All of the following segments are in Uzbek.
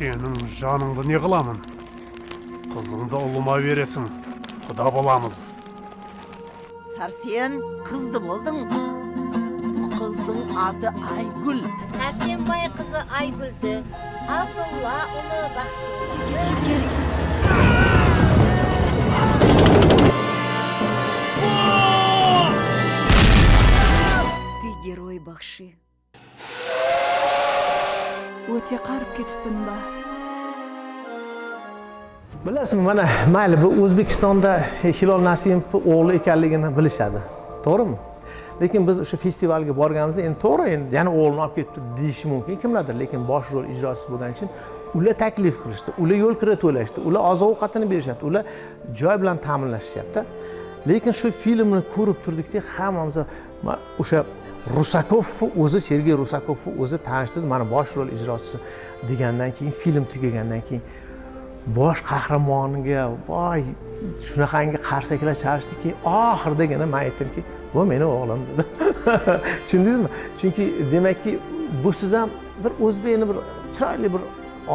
Senin canыңды не қыламын? Қызыңды ұлыма бересің. Құда боламыз. сарсен қызды болдың қыздың аты айгүл сәрсенбай қызы айгүлді абдулла ұлы бақшы Ты герой бақшы. Өте qarib ketibman ba? Bilasizmi mana mayli bu o'zbekistonda hilol nasimovni o'g'li ekanligini bilishadi. To'g'rimi? Lekin biz o'sha festivalga borganimizda endi to'g'ri endi yana o'g'lini olib ketdi deyishi mumkin kimlardir. Lekin bosh rol ijrochisi bo'lgani uchun ular taklif qilishdi ular yo'l kira to'lashdi ular oziq ovqatini berishyapti ular joy bilan ta'minlashyapti. Lekin shu filmni ko'rib turdikda hammamiz o'sha rusakovni o'zi sergey rusakovni o'zi tanishtirdi mana bosh rol ijrochisi degandan keyin film tugagandan keyin bosh qahramoniga voy shunaqangi qarsaklar chalishdi oxiridagina man aytdimki bu meni o'g'lim dedi. Tushundingizmi? Chunki demakki bu siz ham bir o'zbekni bir chiroyli bir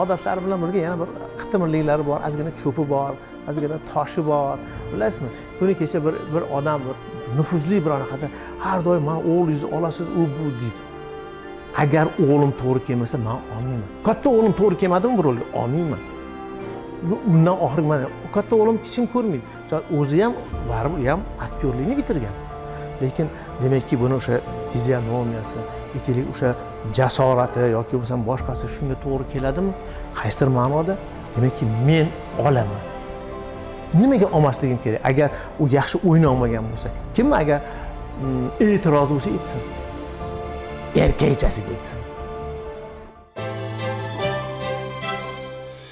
odatlari bilan birga yana bir qitimirliklari bor ozgina cho'pi bor ozgina toshi bor bilasizmi? Kuni kecha bir bir odam nufuzli bir anaqada har doim mani o'g'lingizni olasiz u bu deydi agar o'g'lim to'g'ri kelmasa man olmayman katta o'g'lim to'g'ri kelmadimi bu rolga olmayman undan oxirgi katta o'g'lim hech kim ko'rmaydi o'zi ham baribir u ham aktyorlikni bitirgan lekin demakki buni o'sha fizionomiyasi aytaylik o'sha jasorati yoki bo'lmasam boshqasi shunga to'g'ri keladimi qaysidir ma'noda. Demakki men olaman nimaga olmasligim kerak? Agar u yaxshi o'ynolmagan bo'lsa kim agar mm, e'tirozi bo'lsa aytsin. Erkakchasiga aytsin